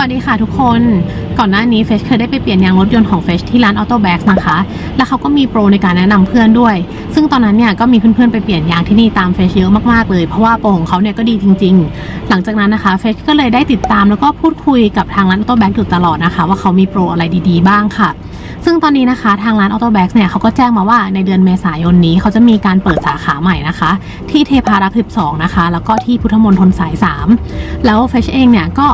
วัสดีค่ะทุกคน ก่อนหน้านี้เฟชเคยได้ไปเปลี่ยนยางรถยนต์ของเฟชที่ร้านออโต้แบ็กนะคะ แล้วเขาก็มีโปรในการแนะนำเพื่อนด้วย ซึ่งตอนนั้นเนี่ยก็มีเพื่อนๆไปเปลี่ยนยางที่นี่ตามเฟชเยอะมากๆเลย เพราะว่าโปรของเขาเนี่ยก็ดีจริง ๆ หลังจากนั้นนะคะเฟชก็เลยได้ติดตามแล้วก็พูดคุยกับทางร้านออโต้แบ็กอยู่ตลอดนะคะ ว่าเขามีโปรอะไรดีๆ บ้างค่ะ ซึ่งตอนนี้นะคะทางร้านออโต้แบ็กเนี่ยเขาก็แจ้งมาว่าในเดือนเมษายนนี้เขาจะมีการเปิดสาขาใหม่นะคะ ที่เทพารักษ์12 นะคะ แล้วก็ที่พุทธมณฑลสาย 3 แล้วเฟชเองเนี่ยก็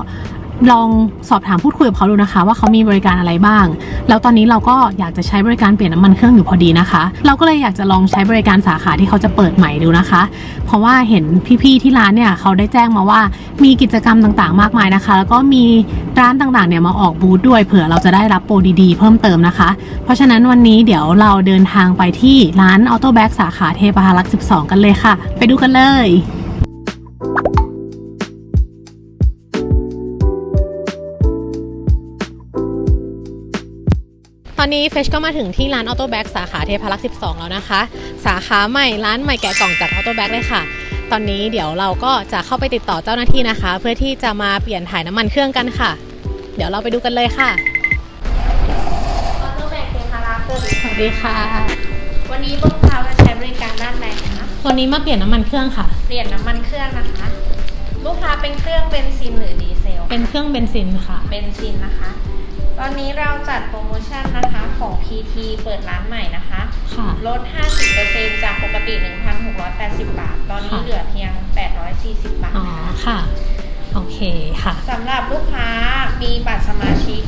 ลองสอบถามพูดคุยกับเขาดูนะคะ ว่าเขามีบริการอะไรบ้าง แล้วตอนนี้เราก็อยากจะใช้บริการเปลี่ยนน้ำมันเครื่องอยู่พอดีนะคะ เราก็เลยอยากจะลองใช้บริการสาขาที่เขาจะเปิดใหม่ดูนะคะ เพราะว่าเห็นพี่ๆที่ร้านเนี่ยเขาได้แจ้งมาว่ามีกิจกรรมต่างๆ มากมายนะคะ แล้วก็มีร้านต่างๆเนี่ยมาออกบูธด้วยเผื่อเราจะได้รับโปรดีๆ เพิ่มเติมนะคะ เพราะฉะนั้นวันนี้เดี๋ยวเราเดินทางไปที่ร้านออโต้แบ็กสาขาเทพารักษ์12 กันเลยค่ะ ไปดูกันเลยต อนนี้เฟชก็มาถึงที่ร้านออโต้แบ็กสาขาเทพารักษ์12 แล้วนะคะ สาขาใหม่ร้านใหม่แกะกล่องจากออโต้แบ็กเลยค่ะ ตอนนี้เดี๋ยวเราก็จะเข้าไปติดต่อเจ้าหน้าที่นะคะ เพื่อที่จะมาเปลี่ยนถ่ายน้ำมันเครื่องกันค่ะ เดี๋ยวเราไปดูกันเลยค่ะออโต้แบกเทพาราเกิดสวัสดีค่ะ วันนี้ลูกค้าจะใช้บริการด้านใดคะวันนี้มาเปลี่ยนน้ำมันเครื่องค่ะ เปลี่ยนน้ำมันเครื่องนะคะ ลูกค้าเป็นเครื่องเบนซินหรือดีเซล เป็นเครื่องเบนซินค่ะ เบนซินนะคะ ตอนนี้เราจัดโปรโมชั่นนะคะของ PT เปิดร้านใหม่นะคะ ค่ะ ลด 50%จากปกติ 1,680 บาท ตอนนี้ค่ะ เหลือเพียง 840 บาทอ๋อนะคะค่ะ โอเคค่ะ สำหรับลูกค้ามีบัตรสมาชิก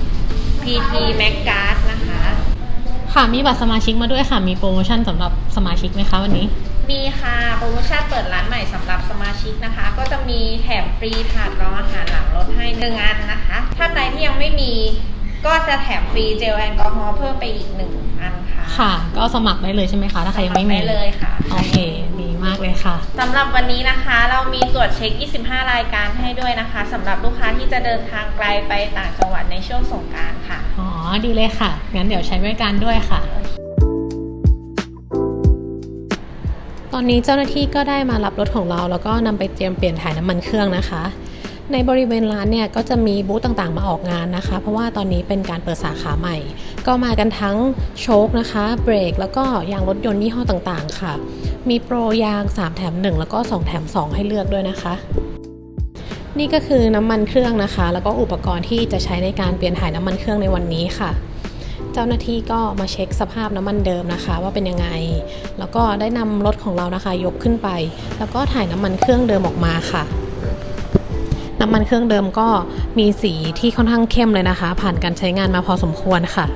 PT Mac Card นะคะ ค่ะมีบัตรสมาชิกมาด้วยค่ะ มีโปรโมชั่นสำหรับสมาชิกไหมคะวันนี้ มีค่ะโปรโมชั่นเปิดร้านใหม่สำหรับสมาชิกนะคะ ก็จะมีแถมฟรีถาดรองอาหารหลังรถให้หนึ่งอันนะคะถ้าใครที่ยังไม่มี ก็จะแถมฟรีเจลแอลกอฮอล์เพิ่มไปอีกหนึ่งอันค่ะ ค่ะ ก็สมัครได้เลยใช่ไหมคะ ถ้าใครยังไม่มีสครเลยค่ะ โอเค ดีมากเลยค่ะ สำหรับวันนี้นะคะ เรามีตรวจเช็ค 25 รายการให้ด้วยนะคะสำหรับลูกค้าที่จะเดินทางไกลไปต่างจังหวัดในช่วงสงกรารค่ะ อ๋อ ดีเลยค่ะ งั้นเดี๋ยวใช้บริการด้วยค่ะ ตอนนี้เจ้าหน้าที่ก็ได้มารับรถของเรา แล้วก็นำไปเตรียมเปลี่ยนถ่ายน้ำมันเครื่องนะคะ ในบริเวณร้านเนี่ยก็จะมีบูธต่างๆ มาออกงานนะคะ เพราะว่าตอนนี้เป็นการเปิดสาขาใหม่ ก็มากันทั้งโชคนะคะ เบรก แล้วก็ยางรถยนต์ยี่ห้อต่างๆ ค่ะ มีโปรยาง 3 แถม 1 แล้วก็ 2 แถม 2 ให้เลือกด้วยนะคะ นี่ก็คือน้ำมันเครื่องนะคะ แล้วก็อุปกรณ์ที่จะใช้ในการเปลี่ยนถ่ายน้ำมันเครื่องในวันนี้ค่ะ เจ้าหน้าที่ก็มาเช็คสภาพน้ำมันเดิมนะคะ ว่าเป็นยังไง แล้วก็ได้นำรถของเรานะคะ ยกขึ้นไป แล้วก็ถ่ายน้ำมันเครื่องเดิมออกมาค่ะ น้ำมันเครื่องเดิมก็มีสีที่ค่อนข้างเข้มเลยนะคะ ผ่านการใช้งานมาพอสมควรค่ะ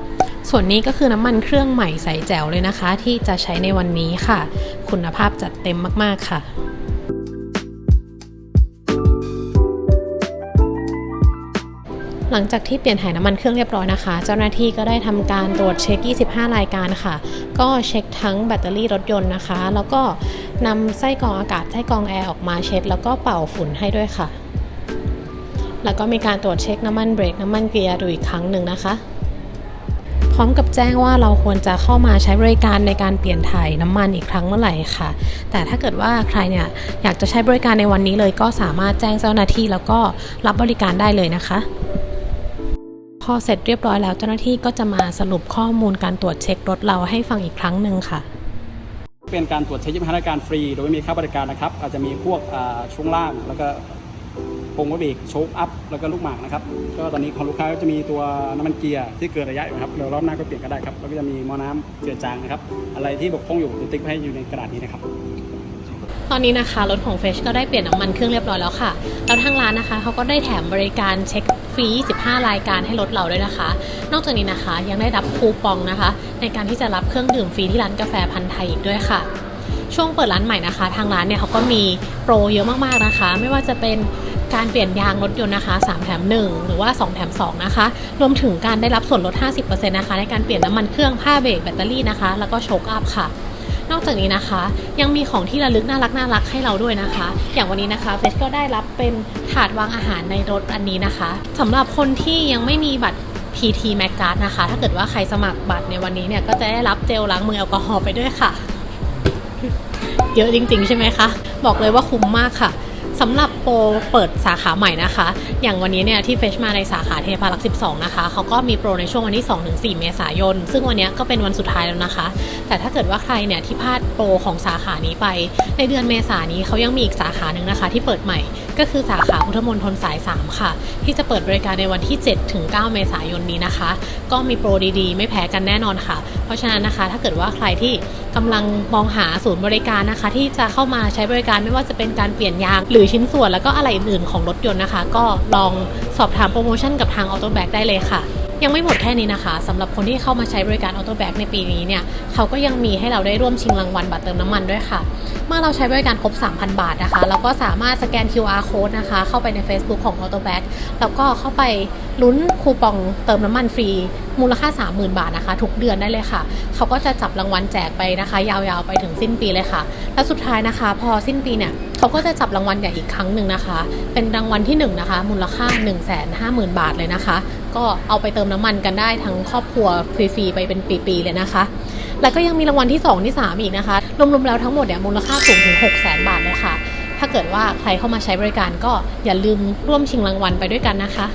ส่วนนี้ก็คือน้ำมันเครื่องใหม่ใสแจ๋วเลยนะคะ ที่จะใช้ในวันนี้ค่ะ คุณภาพจัดเต็มมากๆค่ะหลังจากที่เปลี่ยนถ่ายน้ำมันเครื่องเรียบร้อยนะคะ เจ้าหน้าที่ก็ได้ทำการตรวจเช็ค 25 รายการค่ะ ก็เช็คทั้งแบตเตอรี่รถยนต์นะคะ แล้วก็นำไส้กรองอากาศไส้กรองแอร์ออกมาเช็ด แล้วก็เป่าฝุ่นให้ด้วยค่ะ แล้วก็มีการตรวจเช็คน้ำมันเบรกน้ำมันเกียร์ดูอีกครั้งหนึ่งนะคะ พร้อมกับแจ้งว่าเราควรจะเข้ามาใช้บริการในการเปลี่ยนถ่ายน้ำมันอีกครั้งเมื่อไหร่ค่ะ แต่ถ้าเกิดว่าใครเนี่ยอยากจะใช้บริการในวันนี้เลยก็สามารถแจ้งเจ้าหน้าที่แล้วก็รับบริการได้เลยนะคะพอเสร็จเรียบร้อยแล้วเจ้าหน้าที่ก็จะมาสรุปข้อมูลการตรวจเช็ครถเราให้ฟังอีกครั้งหนึ่งค่ะ เป็นการตรวจเช็คยี่ห้อรายการฟรี โดยไม่มีค่าบริการนะครับ อาจจะมีพวกช่วงล่างแล้วก็ ปรงรถเบรกโชคอัพแล้วก็ลูกหมากนะครับก็ตอนนี้ของลูกค้าก็จะมีตัวน้ำมันเกียร์ที่เกินระยะอยู่นะครับเดี๋ยวรอบหน้าก็เปลี่ยนก็ได้ครับแล้วก็จะมีหมอน้ำเจือจางนะครับอะไรที่บกพร่องอยู่จะติ๊กให้อยู่ในกระดาษนี้นะครับ ตอนนี้นะคะรถของเฟชก็ได้เปลี่ยนน้ำมันเครื่องเรียบร้อยแล้วค่ะ แล้วทางร้านนะคะเขาก็ได้แถมบริการเช็คฟรี15รายการให้รถเราด้วยนะคะ นอกจากนี้นะคะยังได้รับคูปองนะคะ ในการที่จะรับเครื่องดื่มฟรีที่ร้านกาแฟพันธ์ไทยอีกด้วยค่ะ ช่วงเปิดร้านใหม่นะคะ ทางร้านเนี่ยเขาก็มีโปรเยอะมากๆนะคะ ไม่ว่าจะเป็น การเปลี่ยนยางรถยนต์นะคะ3แถม1 หรือว่า 2 แถม 2 นะคะ รวมถึงการได้รับส่วนลด 50%นะคะในการเปลี่ยนน้ำมันเครื่องผ้าเบรกแบตเตอรี่นะคะ แล้วก็โชคอัพค่ะนอกจากนี้นะคะ ยังมีของที่ระลึกน่ารักน่ารักให้เราด้วยนะคะ อย่างวันนี้นะคะเฟสก็ได้รับเป็นถาดวางอาหารในรถอันนี้นะคะสำหรับคนที่ยังไม่มีบัตร PT m a c Card นะคะ ถ้าเกิดว่าใครสมัครบัตรในวันนี้เนี่ย ก็จะได้รับเจลล้างมือแอลกอฮอล์ไปด้วยค่ะ เยอะจริงๆ ใช่ไหมคะ บอกเลยว่าคุ้มมากค่ะ สำหรับโปรเปิดสาขาใหม่นะคะ อย่างวันนี้เนี่ยที่เฟชมาในสาขาเทพารักษ์12 นะคะเขาก็มีโปรในช่วงวันที่ 2-4 เมษายน ซึ่งวันนี้ก็เป็นวันสุดท้ายแล้วนะคะ แต่ถ้าเกิดว่าใครเนี่ยที่พลาดโปรของสาขานี้ไป ในเดือนเมษายนนี้เขายังมีอีกสาขาหนึ่งนะคะที่เปิดใหม่ ก็คือสาขาพุทธมณฑลสาย 3 ค่ะ ที่จะเปิดบริการในวันที่7-9เมษายนนี้นะคะ ก็มีโปรดีๆ ไม่แพ้กันแน่นอนค่ะ เพราะฉะนั้นนะคะ ถ้าเกิดว่าใครที่กำลังมองหาศูนย์บริการนะคะ ที่จะเข้ามาใช้บริการไม่ว่าจะเป็นการเปลี่ยนยาง หรือชิ้นส่วนแล้วก็อะไรอื่นๆของรถยนต์นะคะ ก็ลองสอบถามโปรโมชั่นกับทางออโตแบ็กได้เลยค่ะ ยังไม่หมดแค่นี้นะคะสำหรับคนที่เข้ามาใช้บริการ Auto b a c ในปีนี้เนี่ยเขาก็ยังมีให้เราได้ร่วมชิงรางวัลบัตรเติมน้ำมันด้วยค่ะ เมื่อเราใช้บริการครบ 3,000 บาทนะคะ เราก็สามารถสแกน QR code นะคะ เข้าไปใน Facebook ของ Auto b a c แล้วก็เข้าไปลุ้นคูปองเติมน้ำมันฟรี มูลค่า 30,000 บาทนะคะ ทุกเดือนได้เลยค่ะ เขาก็จะจับรางวัลแจกไปนะคะ ยาวๆไปถึงสิ้นปีเลยค่ะ และสุดท้ายนะคะ พอสิ้นปีเนี่ยเขาก็จะจับรางวัลใหญ่อีกครั้งหนึ่งนะคะ เป็นรางวัลที่1นะคะมูลค่า 150,000 บาทเลยนะคะ ก็เอาไปเติมน้ำมันกันได้ทั้งครอบครัวฟรีๆไปเป็นปีๆเลยนะคะ แล้วก็ยังมีรางวัลที่ 2 ที่ 3 อีกนะคะรวมๆแล้วทั้งหมดเนี่ยมูลค่าสูงถึง 6 0 0 0 0 0บาทเลยค่ะ ถ้าเกิดว่าใครเข้ามาใช้บริการก็อย่าลืมร่วมชิงรางวัลไปด้วยกันนะคะ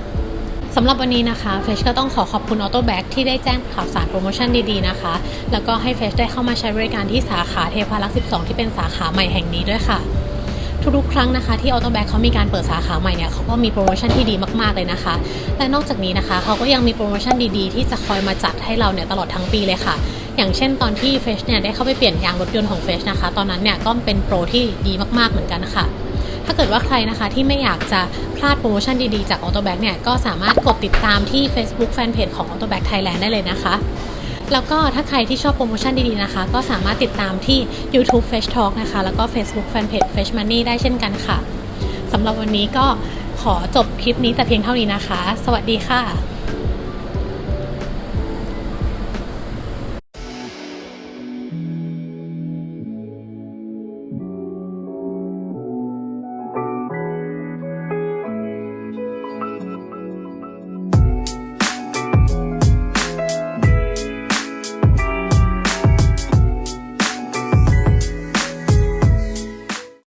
สำหรับวันนี้นะคะเฟชก็ต้องขอขอบคุณ Auto b a c ที่ได้แจ้งข่าวสารโปรโมชั่นดีๆนะคะ แล้วก็ให้เฟชได้เข้ามาใช้บริการที่สาขาเทพารักษ์ 12 ที่เป็นสาขาใหม่แห่งนี้ด้วยค่ะ ทุกๆ ครั้งนะคะที่ Auto b a c เขามีการเปิดสาขาใหม่เนี่ยเขาก็มีโปรโมชั่นที่ดีมากๆเลยนะคะ และนอกจากนี้นะคะเขาก็ยังมีโปรโมชั่นดีๆ ที่จะคอยมาจัดให้เราเนี่ยตลอดทั้งปีเลยค่ะ อย่างเช่นตอนที่เฟชเนี่ยได้เข้าไปเปลี่ยนยางรถยนต์ของเฟชนะคะ ตอนนั้นเนี่ยก็เป็นโปรที่ดีมากๆเหมือนกันค่ะถ้าเกิดว่าใครนะคะที่ไม่อยากจะพลาดโปรโมชั่นดีๆ จาก Auto b a c เนี่ยก็สามารถกดติดตามที่ Facebook Fanpage ของ Auto b a c Thailand ได้เลยนะคะ แล้วก็ถ้าใครที่ชอบโปรโมชั่นดีๆนะคะ ก็สามารถติดตามที่ YouTube Fresh Talk นะคะ แล้วก็ Facebook Fanpage Fresh Money ได้เช่นกันค่ะสำหรับวันนี้ก็ขอจบคลิปนี้แต่เพียงเท่านี้นะคะ สวัสดีค่ะ